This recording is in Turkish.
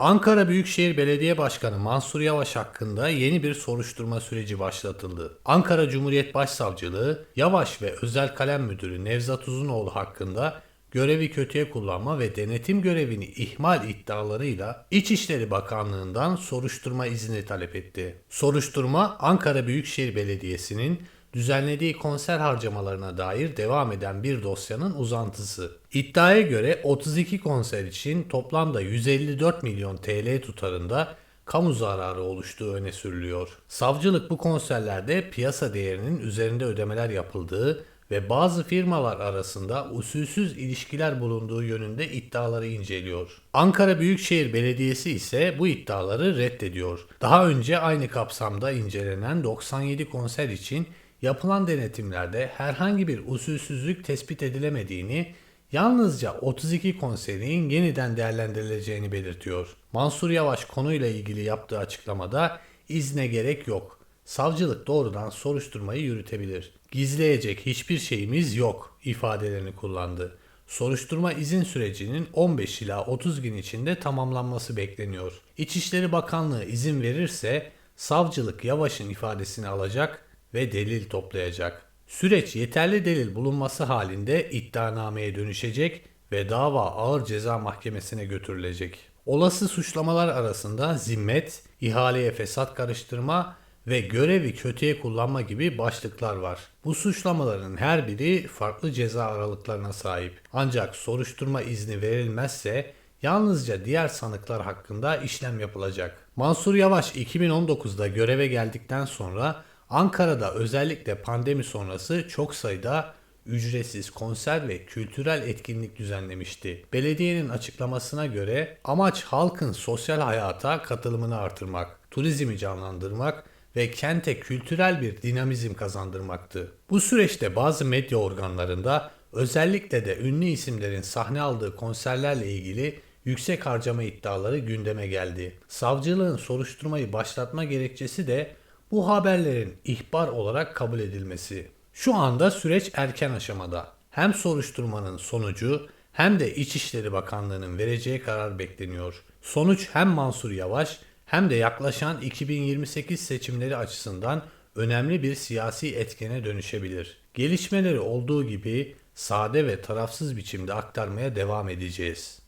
Ankara Büyükşehir Belediye Başkanı Mansur Yavaş hakkında yeni bir soruşturma süreci başlatıldı. Ankara Cumhuriyet Başsavcılığı, Yavaş ve Özel Kalem Müdürü Nevzat Uzunoğlu hakkında görevi kötüye kullanma ve denetim görevini ihmal iddialarıyla İçişleri Bakanlığı'ndan soruşturma izni talep etti. Soruşturma Ankara Büyükşehir Belediyesi'nin düzenlediği konser harcamalarına dair devam eden bir dosyanın uzantısı. İddiaya göre 32 konser için toplamda 154 milyon TL tutarında kamu zararı oluştuğu öne sürülüyor. Savcılık bu konserlerde piyasa değerinin üzerinde ödemeler yapıldığı ve bazı firmalar arasında usulsüz ilişkiler bulunduğu yönünde iddiaları inceliyor. Ankara Büyükşehir Belediyesi ise bu iddiaları reddediyor. Daha önce aynı kapsamda incelenen 97 konser için yapılan denetimlerde herhangi bir usulsüzlük tespit edilemediğini, yalnızca 32 konserin yeniden değerlendirileceğini belirtiyor. Mansur Yavaş konuyla ilgili yaptığı açıklamada izne gerek yok. Savcılık doğrudan soruşturmayı yürütebilir. Gizleyecek hiçbir şeyimiz yok ifadelerini kullandı. Soruşturma izin sürecinin 15 ila 30 gün içinde tamamlanması bekleniyor. İçişleri Bakanlığı izin verirse savcılık Yavaş'ın ifadesini alacak ve delil toplayacak. Süreç yeterli delil bulunması halinde iddianameye dönüşecek ve dava ağır ceza mahkemesine götürülecek. Olası suçlamalar arasında zimmet, ihaleye fesat karıştırma ve görevi kötüye kullanma gibi başlıklar var. Bu suçlamaların her biri farklı ceza aralıklarına sahip. Ancak soruşturma izni verilmezse yalnızca diğer sanıklar hakkında işlem yapılacak. Mansur Yavaş 2019'da göreve geldikten sonra Ankara'da özellikle pandemi sonrası çok sayıda ücretsiz konser ve kültürel etkinlik düzenlemişti. Belediyenin açıklamasına göre amaç halkın sosyal hayata katılımını artırmak, turizmi canlandırmak ve kente kültürel bir dinamizm kazandırmaktı. Bu süreçte bazı medya organlarında özellikle de ünlü isimlerin sahne aldığı konserlerle ilgili yüksek harcama iddiaları gündeme geldi. Savcılığın soruşturmayı başlatma gerekçesi de bu haberlerin ihbar olarak kabul edilmesi. Şu anda süreç erken aşamada. Hem soruşturmanın sonucu hem de İçişleri Bakanlığı'nın vereceği karar bekleniyor. Sonuç hem Mansur Yavaş hem de yaklaşan 2028 seçimleri açısından önemli bir siyasi etkene dönüşebilir. Gelişmeleri olduğu gibi sade ve tarafsız biçimde aktarmaya devam edeceğiz.